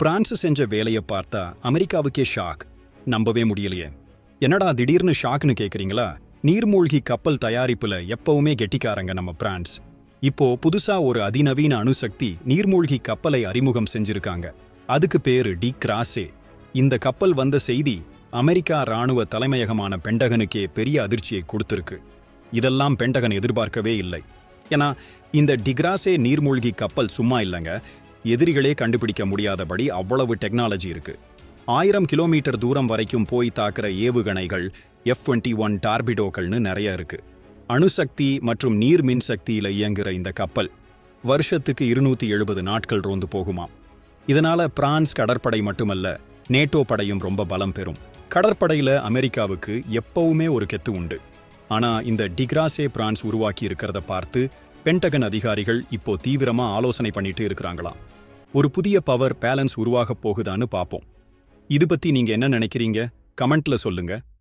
France செஞ்ச வேலையை பார்த்தா அமெரிக்காவுக்கே ஷாக் நம்பவே முடியலையே. என்னடா திடீர்னு ஷாக்னு கேட்குறீங்களா நீர்மூழ்கி கப்பல் தயாரிப்புல எப்பவுமே கெட்டிக்காரங்க நம்ம பிரான்ஸ். இப்போ புதுசா ஒரு அதிநவீன அணுசக்தி நீர்மூழ்கி கப்பலை அறிமுகம் செஞ்சிருக்காங்க. அதுக்கு பேரு டி கிராசே இந்த கப்பல் வந்த செய்தி அமெரிக்கா ராணுவ தலைமையகமான பெண்டகனுக்கே பெரிய அதிர்ச்சியை கொடுத்திருக்கு. இதெல்லாம் பெண்டகன் எதிர்பார்க்கவே இல்லை. ஏன்னா இந்த டிகிராசே நீர்மூழ்கி கப்பல் சும்மா இல்லைங்க. எதிரிகளே கண்டுபிடிக்க முடியாதபடி அவ்வளவு டெக்னாலஜி இருக்கு. ஆயிரம் கிலோமீட்டர் தூரம் வரைக்கும் போய் தாக்குற ஏவுகணைகள் எஃப் டுவெண்ட்டி ஒன் டார்பிடோக்கள்னு நிறைய இருக்கு. அணுசக்தி மற்றும் நீர் மின்சக்தியில் இயங்குற இந்த கப்பல் வருஷத்துக்கு இருநூத்தி எழுபது நாட்கள் ரோந்து போகுமாம். இதனால பிரான்ஸ் கடற்படை மட்டுமல்ல நேட்டோ படையும் ரொம்ப பலம் பெறும். கடற்படையில அமெரிக்காவுக்கு எப்பவுமே ஒரு கெத்து உண்டு. ஆனா இந்த டிக்ராசே பிரான்ஸ் உருவாக்கி இருக்கிறத பார்த்து பென்டகன் அதிகாரிகள் இப்போ தீவிரமா ஆலோசனை பண்ணிட்டு இருக்கிறாங்களாம். ஒரு புதிய பவர் பேலன்ஸ் உருவாகப் போகுதான்னு பாப்போம். இது பத்தி நீங்க என்ன நினைக்கிறீங்க? கமெண்ட்ல சொல்லுங்க.